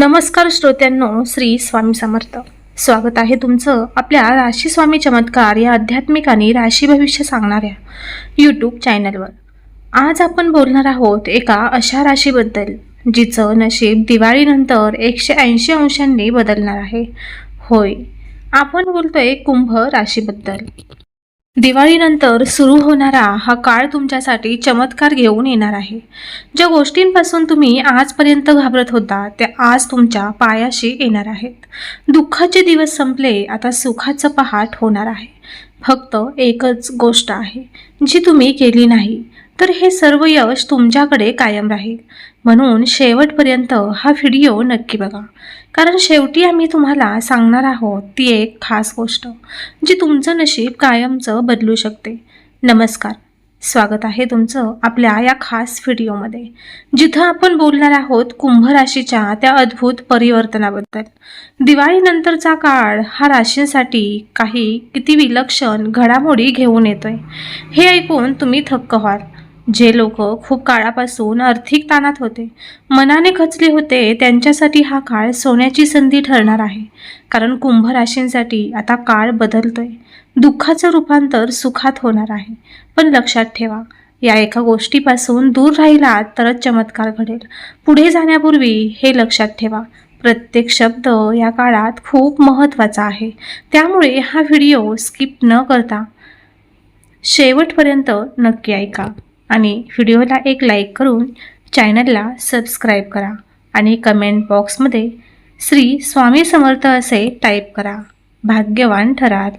नमस्कार श्रोत्यांनो श्री स्वामी समर्थ. स्वागत आहे तुमचं आपल्या राशी स्वामी चमत्कार या आध्यात्मिक आणि राशी भविष्य सांगणाऱ्या यूट्यूब चॅनलवर आज आपण बोलणार आहोत एका अशा राशीबद्दल जिचं नशीब दिवाळीनंतर एकशे ऐंशी अंशांनी बदलणार आहे. होय आपण बोलतोय कुंभ राशीबद्दल. दिवाळीनंतर सुरू होणारा हा काळ तुमच्यासाठी चमत्कार घेऊन येणार आहे. ज्या गोष्टींपासून तुम्ही आजपर्यंत घाबरत होता त्या आज तुमच्या पायाशी येणार आहेत. दुःखाचे दिवस संपले आता सुखाचं पहाट होणार आहे. फक्त एकच गोष्ट आहे जी तुम्ही केली नाही. तर हे सर्व यश तुमच्याकडे कायम राहील. म्हणून शेवटपर्यंत हा व्हिडिओ नक्की बघा. कारण शेवटी आम्ही तुम्हाला सांगणार आहोत ती एक खास गोष्ट जी तुमचं नशीब कायमचं बदलू शकते. नमस्कार. स्वागत आहे तुमचं आपल्या या खास व्हिडिओमध्ये जिथं आपण बोलणार आहोत कुंभ राशीच्या त्या अद्भुत परिवर्तनाबद्दल. दिवाळीनंतरचा काळ हा राशींसाठी काही किती विलक्षण घडामोडी घेऊन येतोय हे ऐकून तुम्ही थक्क व्हाल. जे लोक खूप काळापासून आर्थिक ताणात होते. मनाने खचले होते त्यांच्यासाठी हा काळ सोन्याची संधी ठरणार आहे. कारण कुंभ राशींसाठी आता काळ बदलतोय. दुःखाचं रूपांतर सुखात होणार आहे. पण लक्षात ठेवा या एका गोष्टीपासून दूर राहिलात तरच चमत्कार घडेल. पुढे जाण्यापूर्वी हे लक्षात ठेवा प्रत्येक शब्द या काळात खूप महत्त्वाचा आहे. त्यामुळे हा व्हिडिओ स्किप न करता शेवटपर्यंत नक्की ऐका. आणि व्हिडिओला एक लाईक करून चॅनलला सबस्क्राईब करा आणि कमेंट बॉक्समध्ये श्री स्वामी समर्थ असे टाईप करा. भाग्यवान ठराल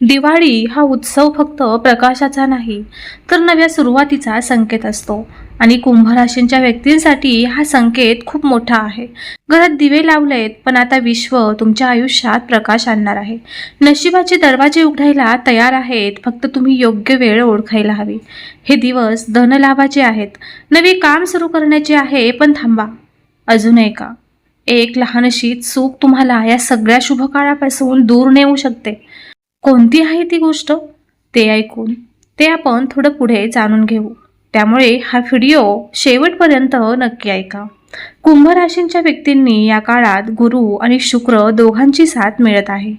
दिवाळी हा उत्सव फक्त प्रकाशाचा नाही तर नव्या सुरुवातीचा संकेत असतो. आणि कुंभ राशींच्या व्यक्तींसाठी हा संकेत खूप मोठा आहे. घरात दिवे लावलेत पण आता विश्व तुमच्या आयुष्यात प्रकाश आणणार आहे. नशिबाचे दरवाजे उघडायला तयार आहेत फक्त तुम्ही योग्य वेळ ओळखायला हवी. हे दिवस धनलाभाचे आहेत. नवे काम सुरू करण्याचे आहे पण थांबा. अजून एका. एक लहानशी चूक तुम्हाला या सगळ्या शुभ काळापासून दूर नेऊ शकते. कोणती आहे ती गोष्ट? ते ऐकून. ते आपण थोडं पुढे जाणून घेऊ. त्यामुळे हा व्हिडिओ शेवटपर्यंत नक्की ऐका. कुंभ राशींच्या व्यक्तींनी या काळात गुरु आणि शुक्र दोघांची साथ मिळत आहे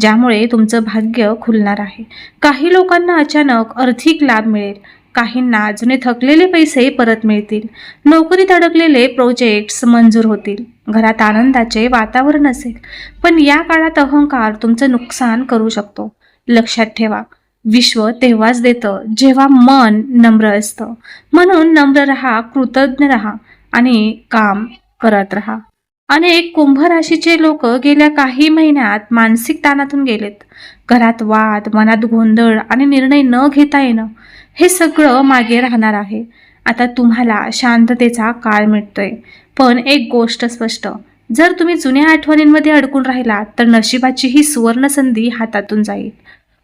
ज्यामुळे तुमचं भाग्य खुलणार आहे. काही लोकांना अचानक आर्थिक लाभ मिळेल काहींना जुने थकलेले पैसे परत मिळतील. नोकरीत अडकलेले प्रोजेक्ट्स मंजूर होतील. घरात आनंदाचे वातावरण असेल पण या काळात अहंकार तुमचं नुकसान करू शकतो. लक्षात ठेवा विश्व तेव्हाच देतं जेव्हा मन नम्र असतं. म्हणून नम्र राहा कृतज्ञ राहा आणि काम करत राहा. अनेक कुंभ राशीचे लोक गेल्या काही महिन्यात मानसिक ताणातून गेलेत. घरात वाद मनात गोंधळ आणि निर्णय न घेता येणं हे सगळं मागे राहणार आहे. आता तुम्हाला शांततेचा काळ मिळतोय. पण एक गोष्ट स्पष्ट जर तुम्ही जुन्या आठवणींमध्ये अडकून राहिलात तर नशिबाची ही सुवर्ण संधी हातातून जाईल.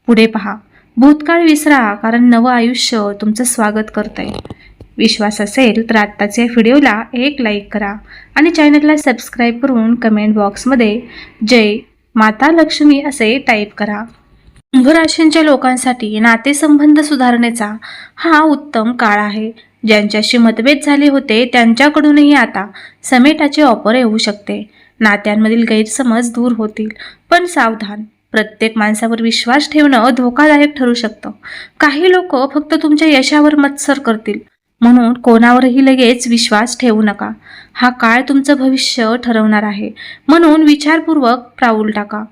पुढे पहा. भूतकाळ विसरा कारण नवं आयुष्य तुमचं स्वागत करतंय. विश्वास असेल तर आत्ताच्या व्हिडिओला एक लाईक करा आणि चॅनलला सबस्क्राईब करून कमेंट बॉक्समध्ये जय माता लक्ष्मी असे टाईप करा. कुंभ राशींच्या लोकांसाठी नातेसंबंध सुधारण्याचा हा उत्तम काळ आहे. ज्यांच्याशी मतभेद झाले होते त्यांच्याकडूनही आता समेटाची ऑफर येऊ शकते. नात्यांमधील गैरसमज दूर होतील पण सावधान. प्रत्येक माणसावर विश्वास ठेवणं धोकादायक ठरू शकतं. काही लोक फक्त तुमच्या यशावर मत्सर करतील. म्हणून कोणावरही लगेच विश्वास ठेवू नका. हा काळ तुमचं भविष्य ठरवणार आहे. म्हणून विचारपूर्वक प्राऊल टाका.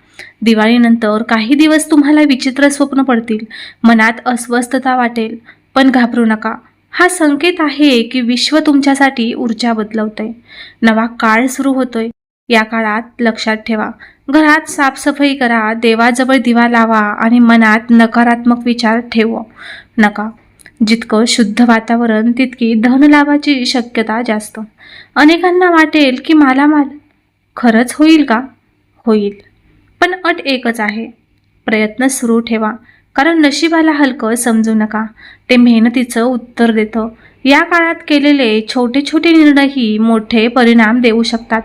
दिवाळीनंतर काही दिवस तुम्हाला विचित्र स्वप्न पडतील. मनात अस्वस्थता वाटेल. पण घाबरू नका. हा संकेत आहे की विश्व तुमच्यासाठी ऊर्जा बदलवतंय. नवा काळ सुरू होतोय. या काळात लक्षात ठेवा. घरात साफसफाई करा देवाजवळ दिवा लावा आणि मनात नकारात्मक विचार ठेवू नका. जितकं शुद्ध वातावरण तितकी धनलाभाची शक्यता जास्त. अनेकांना वाटेल की मला माल खरंच होईल का? होईल. पण अट एकच आहे. प्रयत्न सुरू ठेवा. कारण नशिबाला हलकं समजू नका. ते मेहनतीचं उत्तर देतं. या काळात केलेले छोटे छोटे निर्णयही मोठे परिणाम देऊ शकतात.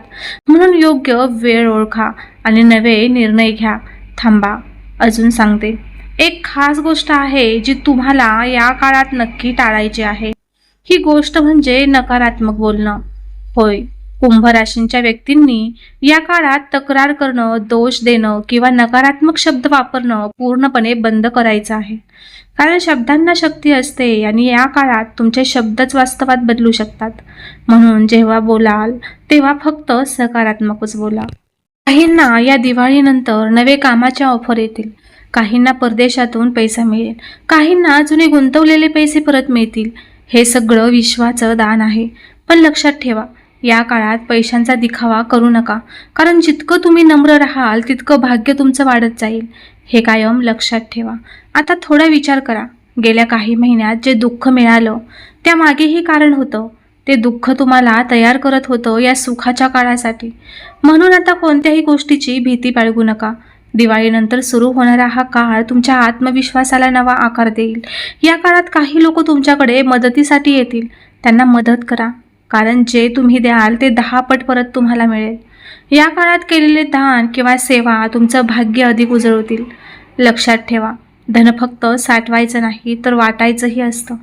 म्हणून योग्य वेळ ओळखा आणि नवे निर्णय घ्या. थांबा. अजून सांगते. एक खास गोष्ट आहे जी तुम्हाला या काळात नक्की टाळायची आहे. ही गोष्ट म्हणजे नकारात्मक बोलणं. होय. कुंभ राशींच्या व्यक्तींनी या काळात तक्रार करणं दोष देणं किंवा नकारात्मक शब्द वापरणं पूर्णपणे बंद करायचं आहे. कारण शब्दांना शक्ती असते आणि या काळात तुमचे शब्दच वास्तवात बदलू शकतात. म्हणून जेव्हा बोलाल तेव्हा फक्त सकारात्मकच बोला. काहींना या दिवाळीनंतर नवे कामाच्या ऑफर येतील. काहींना परदेशातून पैसा मिळेल. काहींना जुने गुंतवलेले पैसे परत मिळतील. हे सगळं विश्वाचं दान आहे. पण लक्षात ठेवा या काळात पैशांचा दिखावा करू नका. कारण जितकं तुम्ही नम्र राहाल तितकं भाग्य तुमचं वाढत जाईल. हे कायम लक्षात ठेवा. आता थोडा विचार करा. गेल्या काही महिन्यात जे दुःख मिळालं त्यामागेही कारण होतं. ते दुःख तुम्हाला तयार करत होतं या सुखाच्या काळासाठी. म्हणून आता कोणत्याही गोष्टीची भीती बाळगू नका. दिवाळीनंतर सुरू होणारा हा काळ तुमच्या आत्मविश्वासाला नवा आकार देईल. या काळात काही लोक तुमच्याकडे मदतीसाठी येतील. त्यांना मदत करा. कारण जे तुम्ही द्याल ते दहा पट परत तुम्हाला मिळेल. या काळात केलेले दान किंवा सेवा तुमचं भाग्य अधिक उजळवतील लक्षात ठेवा धन फक्त साठवायचं नाही तर वाटायचंही असतं.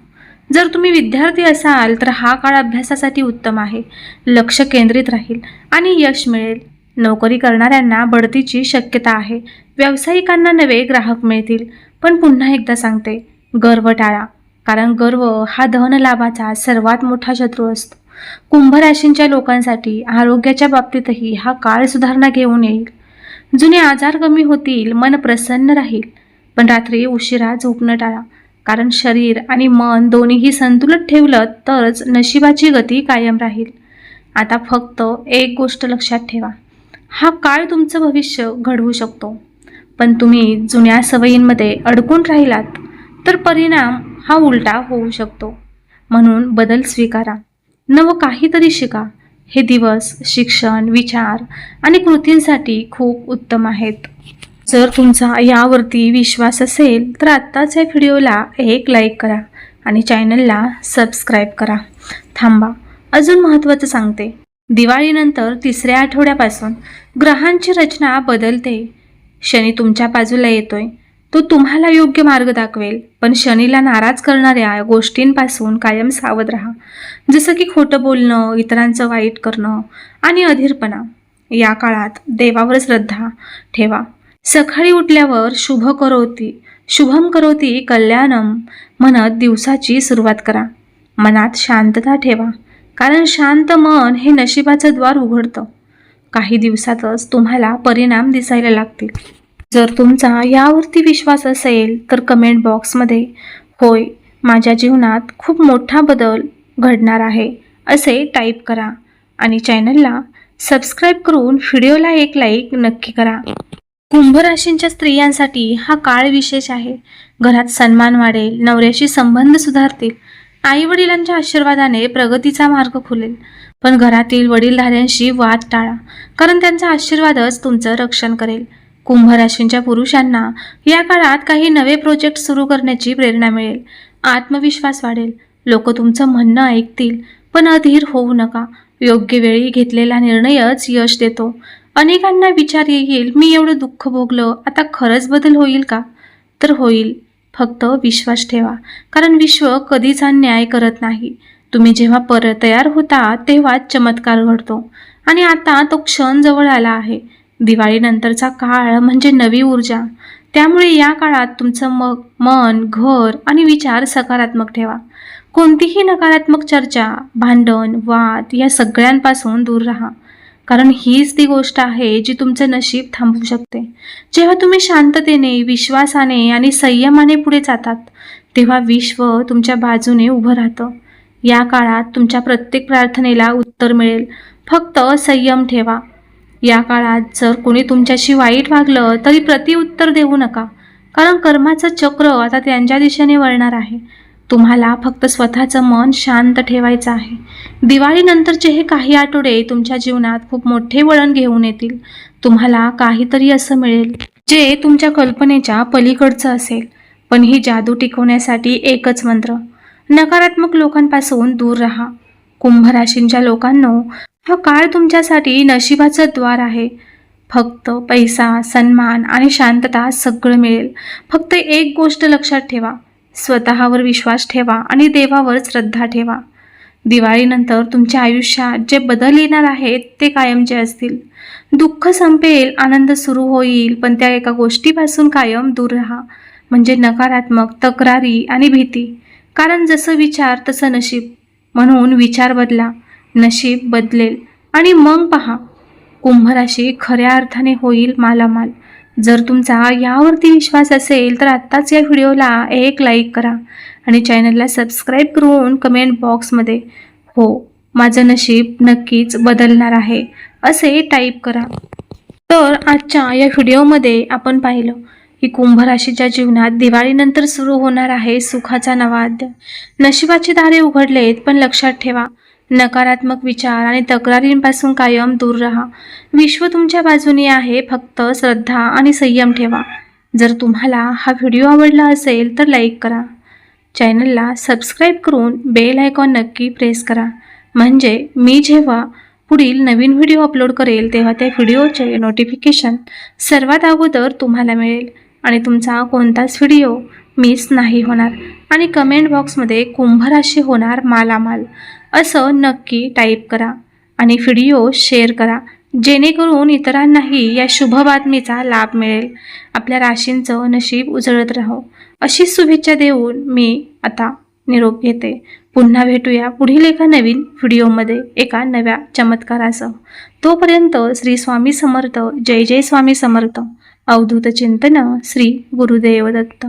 जर तुम्ही विद्यार्थी असाल तर हा काळ अभ्यासासाठी उत्तम आहे. लक्ष केंद्रित राहील आणि यश मिळेल. नोकरी करणाऱ्यांना बढतीची शक्यता आहे. व्यावसायिकांना नवे ग्राहक मिळतील. पण पुन्हा एकदा सांगते गर्व टाळा. कारण गर्व हा धन लाभाचा सर्वात मोठा शत्रू असतो. कुंभ राशींच्या लोकांसाठी आरोग्याच्या बाबतीतही हा काळ सुधारणा घेऊन येईल. जुने आजार कमी होतील मन प्रसन्न राहील. पण रात्री उशिरा झोपणं टाळा. कारण शरीर आणि मन दोन्हीही संतुलित ठेवलं तरच नशिबाची गती कायम राहील. आता फक्त एक गोष्ट लक्षात ठेवा. हा काळ तुमचं भविष्य घडवू शकतो. पण तुम्ही जुन्या सवयींमध्ये अडकून राहिलात तर परिणाम हा उलटा होऊ शकतो. म्हणून बदल स्वीकारा. नवं काहीतरी शिका. हे दिवस शिक्षण विचार आणि कृतींसाठी खूप उत्तम आहेत. जर तुमचा यावरती विश्वास असेल तर आत्ताच या व्हिडिओला एक लाईक करा आणि चॅनलला सबस्क्राईब करा. थांबा अजून महत्त्वाचं सांगते. दिवाळीनंतर तिसऱ्या आठवड्यापासून ग्रहांची रचना बदलते. शनी तुमच्या बाजूला येतोय. तो तुम्हाला योग्य मार्ग दाखवेल. पण शनीला नाराज करणाऱ्या गोष्टींपासून कायम सावध राहा. जसं की खोटं बोलणं इतरांचं वाईट करणं आणि अधीरपणा. या काळात देवावर श्रद्धा ठेवा. सकाळी उठल्यावर शुभ करोती शुभम करोती कल्याणम म्हणत दिवसाची सुरुवात करा. मनात शांतता ठेवा कारण शांत मन हे नशिबाचं द्वार उघडतं. काही दिवसातच तुम्हाला परिणाम दिसायला लागतील. जर तुमचा यावरती विश्वास असेल तर कमेंट बॉक्समध्ये होय माझ्या जीवनात खूप मोठा बदल घडणार आहे असे टाईप करा. आणि चॅनलला सबस्क्राईब करून व्हिडिओला एक लाईक नक्की करा. कुंभ राशींच्या स्त्रियांसाठी हा काळ विशेष आहे. घरात सन्मान वाढेल नवऱ्याशी संबंध सुधारतील आई वडिलांच्या आशीर्वादाने प्रगतीचा मार्ग खुलेल. पण घरातील वडीलधाऱ्यांशी वाद टाळा कारण त्यांचा आशीर्वादच तुमचं रक्षण करेल. कुंभराशींच्या पुरुषांना या काळात काही नवे प्रोजेक्ट सुरू करण्याची प्रेरणा मिळेल. आत्मविश्वास वाढेल. लोक तुमचं म्हणणं ऐकतील पण अधीर होऊ नका. योग्य वेळी घेतलेला निर्णयच यश देतो. अनेकांना विचार येईल मी एवढं दुःख भोगलं आता खरंच बदल होईल का? तर होईल. फक्त विश्वास ठेवा कारण विश्व कधीच अन्याय करत नाही. तुम्ही जेव्हा परत तयार होता तेव्हाच चमत्कार घडतो. आणि आता तो क्षण जवळ आला आहे. दिवाळीनंतरचा काळ म्हणजे नवी ऊर्जा. त्यामुळे या काळात तुमचं मग मन घर आणि विचार सकारात्मक ठेवा. कोणतीही नकारात्मक चर्चा भांडण वाद या सगळ्यांपासून दूर राहा. कारण हीच ती गोष्ट आहे जी तुमचं नशीब थांबवू शकते. जेव्हा तुम्ही शांततेने विश्वासाने आणि संयमाने पुढे जातात तेव्हा विश्व तुमच्या बाजूने उभं राहतं. या काळात तुमच्या प्रत्येक प्रार्थनेला उत्तर मिळेल. फक्त संयम ठेवा. या काळात जर कोणी तुमच्याशी वाईट वागलं तरी प्रतिउत्तर देऊ नका. कारण कर्माचं चक्र आता त्यांच्या दिशेने वळणार आहे. तुम्हाला फक्त स्वतःचं मन शांत ठेवायचं आहे. दिवाळीनंतरचे हे काही आठवडे तुमच्या जीवनात खूप मोठे वळण घेऊन येतील. तुम्हाला काहीतरी असं मिळेल जे तुमच्या कल्पनेच्या पलीकडचं असेल. पण ही जादू टिकवण्यासाठी एकच मंत्र नकारात्मक लोकांपासून दूर राहा. कुंभ राशींच्या लोकांनो हा काळ तुमच्यासाठी नशिबाचं द्वार आहे. फक्त पैसा सन्मान आणि शांतता सगळं मिळेल. फक्त एक गोष्ट लक्षात ठेवा. स्वतःवर विश्वास ठेवा आणि देवावर श्रद्धा ठेवा. दिवाळीनंतर तुमच्या आयुष्यात जे बदल येणार आहेत ते कायमचे असतील. दुःख संपेल आनंद सुरू होईल पण त्या एका गोष्टीपासून कायम दूर राहा. म्हणजे नकारात्मक तक्रारी आणि भीती. कारण जसं विचार तसं नशीब. म्हणून विचार बदला. नशीब बदलेल. आणि मग पहा कुंभ राशी खऱ्या अर्थाने होईल मालामाल. जर तुमचा यावरती विश्वास असेल तर आत्ताच या व्हिडिओला एक लाईक करा आणि चॅनलला सबस्क्राईब करून कमेंट बॉक्समध्ये हो माझं नशीब नक्कीच बदलणार आहे असे टाईप करा. तर आजच्या या व्हिडिओमध्ये आपण पाहिलं की कुंभ राशीच्या जीवनात दिवाळीनंतर सुरू होणार आहे सुखाचा नवा अध्याय नशिबाचे दारे उघडलेत पण लक्षात ठेवा नकारात्मक विचार आणि तक्रारींपासून कायम दूर राहा. विश्व तुमच्या बाजूने आहे. फक्त श्रद्धा आणि संयम ठेवा. जर तुम्हाला हा व्हिडिओ आवडला असेल तर लाईक करा. चॅनलला सबस्क्राईब करून बेल आयकॉन नक्की प्रेस करा. म्हणजे मी जेव्हा पुढील नवीन व्हिडिओ अपलोड करेल तेव्हा त्या व्हिडिओचे नोटिफिकेशन सर्वात अगोदर तुम्हाला मिळेल. आणि तुमचा कोणताच व्हिडिओ मिस नाही होणार. आणि कमेंट बॉक्समध्ये कुंभराशी होणार मालामाल. असं नक्की टाईप करा आणि व्हिडिओ शेअर करा. जेणेकरून इतरांनाही या शुभ बातमीचा लाभ मिळेल. आपल्या राशींचं नशीब उजळत राहो. अशी शुभेच्छा देऊन मी आता निरोप घेते. पुन्हा भेटूया पुढील एका नवीन व्हिडिओमध्ये एका नव्या चमत्कारासह. तोपर्यंत श्री स्वामी समर्थ जय जय स्वामी समर्थ. अवधूत चिंतन श्री गुरुदेव दत्त.